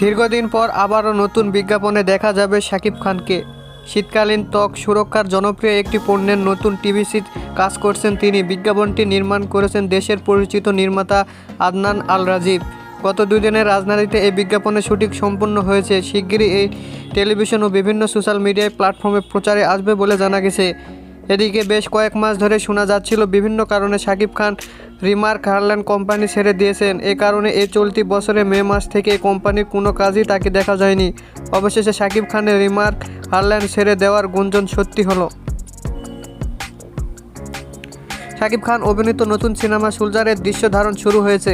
দীর্ঘদিন পর আবারও নতুন বিজ্ঞাপনে দেখা যাবে শাকিব খানকে। শীতকালীন ত্বক সুরক্ষার জনপ্রিয় একটি পণ্যের নতুন টিভিসি কাজ করছেন তিনি। বিজ্ঞাপনটি নির্মাণ করেছেন দেশের পরিচিত নির্মাতা আদনান আল রাজীব গত দুই দিনের রাজধানীতে এই বিজ্ঞাপনের শুটিং সম্পূর্ণ হয়েছে। শিগগিরই এই টেলিভিশন ও বিভিন্ন সোশ্যাল মিডিয়ায় প্ল্যাটফর্মে প্রচারে আসবে বলে জানা গেছে। এদিকে বেশ কয়েক মাস ধরে শোনা যাচ্ছিল বিভিন্ন কারণে Shakib Khan Remark Herland company ছেড়ে দিয়েছেন। এ কারণে এই চলতি বছরে মে মাস থেকে এই কোম্পানির কোনো কাজই তাকে দেখা যায়নি। অবশেষে শাকিব খানের রিমার্ক হারল্যান্ড ছেড়ে দেওয়ার গুঞ্জন সত্যি হলো। শাকিব খান অভিনীত নতুন সিনেমা সুলজারের দৃশ্য ধারণ শুরু হয়েছে।